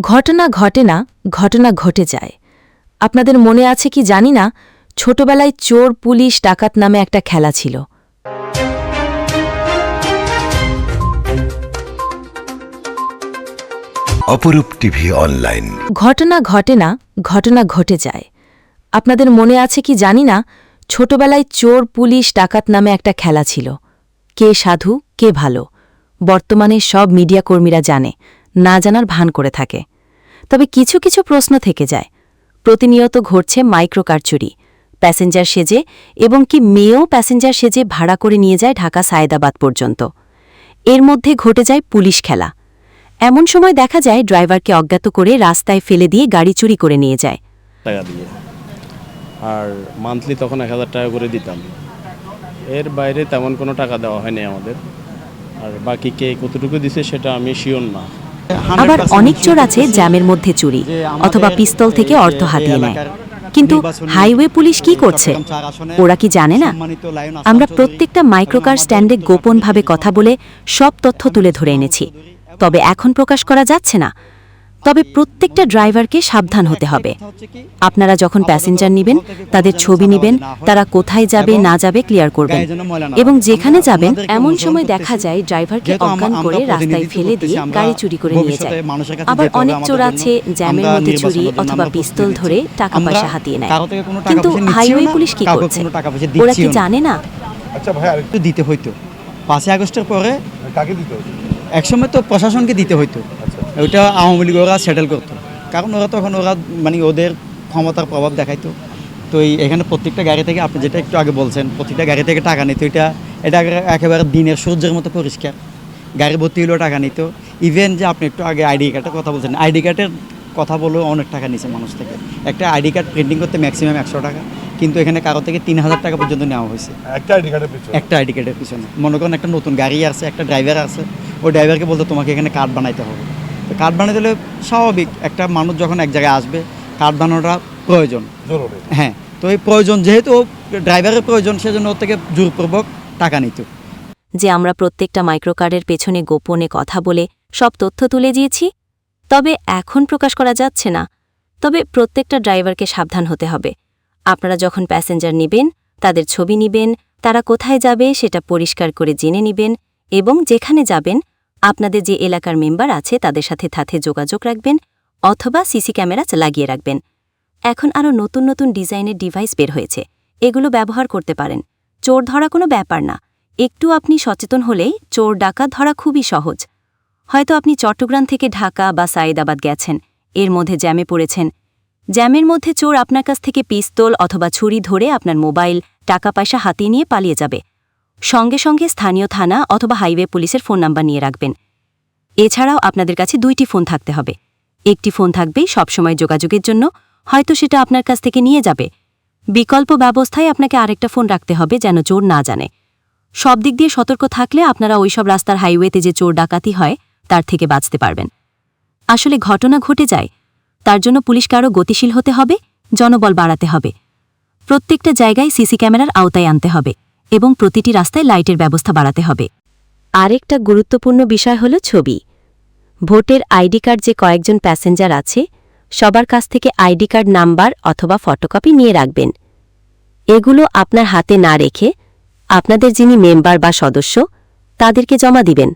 ঘটনা ঘটে না ঘটনা ঘটে যায়। আপনাদের মনে আছে কি জানি না ছোটবেলায় চোর পুলিশ ডাকাত নামে একটা খেলা ছিল। অপরূপ টিভি অনলাইন। ঘটনা ঘটে না ঘটনা ঘটে যায়। আপনাদের মনে আছে কি জানি না ছোটবেলায় চোর পুলিশ ডাকাত নামে একটা খেলা ছিল। কে সাধু কে ভালো? বর্তমানে সব মিডিয়া কর্মীরা জানে। না জানার ভান করে থাকে। তবে কিছু কিছু প্রশ্ন থেকে যায়। প্রতিনিয়ত ঘটছে মাইক্রোকার চুরি। প্যাসেঞ্জার সেজে এবং কি মেয়েও প্যাসেঞ্জার সেজে ভাড়া করে নিয়ে যায় ঢাকা সায়েদাবাদ পর্যন্ত। এর মধ্যে ঘটে যায় পুলিশ খেলা। এমন সময় দেখা যায় ড্রাইভারকে অজ্ঞাত করে রাস্তায় ফেলে দিয়ে গাড়ি চুরি করে নিয়ে যায়। আর মান্থলি তখন এক হাজার টাকা করে দিতাম। এর বাইরে তেমন কোনো টাকা দেওয়া হয়নি আমাদের। আর বাকি কে কতটুকু দিছে সেটা আমি শিওর না। আবার অনেক চোর আছে জ্যামের মধ্যে চুরি। অথবা পিস্তল থেকে অর্থ হাতিয়ে নেয়। কিন্তু হাইওয়ে পুলিশ কি করছে? ওরা কি জানে না? আমরা প্রত্যেকটা মাইক্রোকার স্ট্যান্ডে গোপনভাবে কথা বলে সব তথ্য তুলে ধরে এনেছি। তবে এখন প্রকাশ করা যাচ্ছে না। তবে প্রত্যেকটা ড্রাইভারকে সাবধান হতে হবে। আপনারা যখন প্যাসেঞ্জার নেবেন তাদের ছবি নেবেন তারা কোথায় যাবে না যাবে ক্লিয়ার করবেন। এবং যেখানে যাবেন এমন সময় দেখা যায় ড্রাইভারকে অজ্ঞান করে রাস্তায় ফেলে দিয়ে গাড়ি চুরি করে নিয়ে যায়। আবার অনেক চোর আছে জ্যামের মধ্যে চুরি অথবা পিস্তল ধরে টাকা পয়সা হাতিয়ে নেয়। কিন্তু হাইওয়ে পুলিশ কি করছে? ওরা কি জানে না? আচ্ছা ভাই দিতে হইতো। পাঁচই আগস্টের পরে কাকে দিতে একসময় তো প্রশাসনকে দিতে হইতো। ওইটা আওয়ামী লীগ ওরা সেটেল করতো। কারণ ওরা তখন ওরা মানে ওদের ক্ষমতার প্রভাব দেখাইতো। তো এই এখানে প্রত্যেকটা গাড়ি থেকে আপনি যেটা একটু আগে বলছেন প্রত্যেকটা গাড়ি থেকে টাকা নিত এটা এটা একেবারে দিনের সূর্যের মতো পরিষ্কার। গাড়ি ভর্তি হলেও টাকা নিত। ইভেন যে আপনি একটু আগে আইডি কার্ডের কথা বলছেন আইডি কার্ডের কথা বলেও অনেক টাকা নিছে মানুষ থেকে। একটা আইডি কার্ড প্রিন্টিং করতে ম্যাক্সিমাম একশো টাকা কিন্তু এখানে কারও থেকে তিন হাজার টাকা পর্যন্ত নেওয়া হয়েছে। একটা আইডি কার্ডের পিছনে? একটা আইডি কার্ডের পিছনে। মনে করেন একটা নতুন গাড়ি আছে একটা ড্রাইভার আছে। ওই ড্রাইভারকে বলতে তোমাকে এখানে কার্ড বানাইতে হবে। তো কার্ড বানাইতে হলে স্বাভাবিক একটা মানুষ যখন এক জায়গায় আসবে কার্ড বানানোটা প্রয়োজন। হ্যাঁ তো এই প্রয়োজন যেহেতু ড্রাইভারের প্রয়োজন সেজন্য ওর থেকে জোরপূর্বক টাকা নিত। যে আমরা প্রত্যেকটা মাইক্রোকার্ডের পেছনে গোপনে কথা বলে সব তথ্য তুলে দিয়েছি তবে এখন প্রকাশ করা যাচ্ছে না। তবে প্রত্যেকটা ড্রাইভারকে সাবধান হতে হবে। আপনারা যখন প্যাসেঞ্জার নেবেন তাদের ছবি নিবেন তারা কোথায় যাবে সেটা পরিষ্কার করে জেনে নিবেন এবং যেখানে যাবেন আপনাদের যে এলাকার মেম্বার আছে তাদের সাথে সাথে যোগাযোগ রাখবেন অথবা সিসি ক্যামেরা লাগিয়ে রাখবেন। এখন আরও নতুন নতুন ডিজাইনের ডিভাইস বের হয়েছে। এগুলো ব্যবহার করতে পারেন। চোর ধরা কোনো ব্যাপার না। একটু আপনি সচেতন হলেই চোর ডাকাত ধরা খুবই সহজ। হয়তো আপনি চট্টগ্রাম থেকে ঢাকা বা সায়েদাবাদ গেছেন। এর মধ্যে জ্যামে পড়েছেন। জ্যামের মধ্যে চোর আপনার কাছ থেকে পিস্তল অথবা ছুরি ধরে আপনার মোবাইল, টাকা পয়সা হাতিয়ে নিয়ে পালিয়ে যাবে। সঙ্গে সঙ্গে স্থানীয় থানা অথবা হাইওয়ে পুলিশের ফোন নাম্বার নিয়ে রাখবেন। এছাড়াও আপনাদের কাছে দুইটি ফোন থাকতে হবে। একটি ফোন থাকবে সবসময় যোগাযোগের জন্য, হয়তো সেটা আপনার কাছ থেকে নিয়ে যাবে। বিকল্প ব্যবস্থায় আপনাকে আরেকটা ফোন রাখতে হবে যেন চোর না জানে। সব দিক দিয়ে সতর্ক থাকলে আপনারা ওইসব রাস্তার হাইওয়েতে যে চোর ডাকাতি হয়, তার থেকে বাঁচতে পারবেন। আসলে ঘটনা ঘটে যায়। তার জন্য পুলিশকে আরও গতিশীল হতে হবে, জনবল বাড়াতে হবে। প্রত্যেকটা জায়গায় সিসি ক্যামেরার আওতায় আনতে হবে। এবং প্রতিটি রাস্তায় লাইটের ব্যবস্থা বাড়াতে হবে। আরেকটা গুরুত্বপূর্ণ বিষয় হল ছবি। ভোটের আইডি কার্ড যে কয়েকজন প্যাসেঞ্জার আছে, সবার কাছ থেকে আইডি কার্ড নাম্বার অথবা ফটোকপি নিয়ে রাখবেন। এগুলো আপনার হাতে না রেখে আপনাদের যিনি মেম্বার বা সদস্য, তাদেরকে জমা দিবেন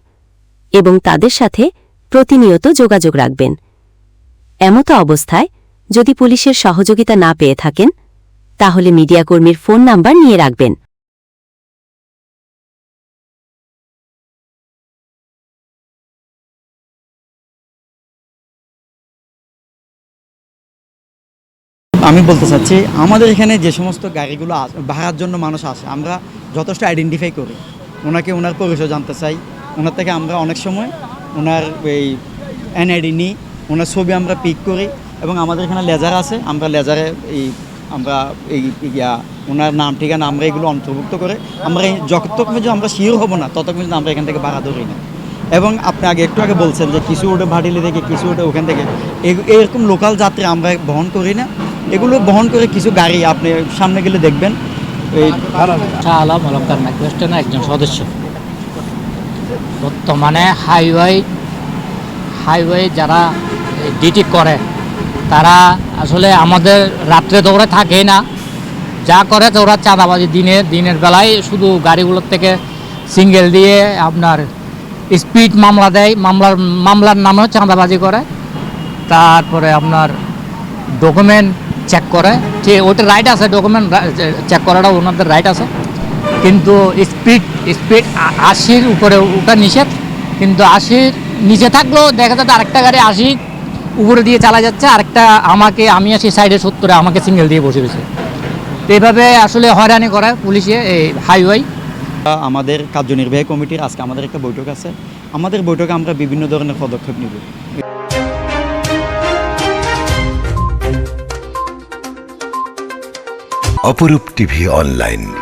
এবং তাদের সাথে প্রতিনিয়ত যোগাযোগ রাখবেন। এমতো অবস্থায় যদি পুলিশের সহযোগিতা না পেয়ে থাকেন, তাহলে মিডিয়াকর্মীর ফোন নাম্বার নিয়ে রাখবেন। আমি বলতে চাচ্ছি, আমাদের এখানে যে সমস্ত গাড়িগুলো ভাড়ার জন্য মানুষ আসে, আমরা যথেষ্ট আইডেন্টিফাই করি। ওনাকে ওনার পরিচয় জানতে চাই। ওনার থেকে আমরা অনেক সময় ওনার এই এনআইডি নিই, ওনার ছবি আমরা পিক করি এবং আমাদের এখানে লেজার আছে, আমরা লেজারে এই, আমরা এই ইয়া, ওনার নাম, ঠিকানা আমরা এগুলো অন্তর্ভুক্ত করে আমরা এই যতক্ষণ পর্যন্ত আমরা শিওর হব না, ততক্ষণ পর্যন্ত আমরা এখান থেকে ভাড়া ধরি না। এবং আপনি আগে একটু আগে বলছেন যে কিছু ওটা ভাটিলি থেকে, কিছু ওটা ওখান থেকে এরকম লোকাল যাত্রী আমরা বহন করি না। এগুলো বহন করে কিছু গাড়ি আপনি সামনে গেলে দেখবেন। মাইক্রোস্টেনের একজন সদস্য। বর্তমানে হাইওয়ে হাইওয়ে যারা ডিটি করে, তারা আসলে আমাদের রাত্রে ওরা থাকেই না। যা করে তো ওরা চাঁদাবাজি দিনে দিনের বেলায় শুধু গাড়িগুলোর থেকে সিঙ্গেল দিয়ে আপনার স্পিড মামলা দেয়, মামলার মামলার নামেও চাঁদাবাজি করে। তারপরে আপনার ডকুমেন্ট চেক করে। যে ওটা রাইট আছে ডকুমেন্ট চেক করাটা ওনাদের রাইট আছে। কিন্তু স্পিড স্পিড আশির উপরে ওটা নিষেধ। কিন্তু আশির নিচে থাকলেও দেখা যাচ্ছে আরেকটা গাড়ি আশি উপরে দিয়ে চালা যাচ্ছে। আরেকটা আমাকে, আমি আসি সাইডে সত্তরে, আমাকে সিঙ্গেল দিয়ে বসে রয়েছে। তো এইভাবে আসলে হয়রানি করে পুলিশে এই হাইওয়ে আমাদের কার্যনির্বাহী কমিটির আজকে আমাদের একটা বৈঠক আছে। আমাদের বৈঠকে আমরা বিভিন্ন ধরনের পদক্ষেপ নিব। অপরূপ টিভি অনলাইন।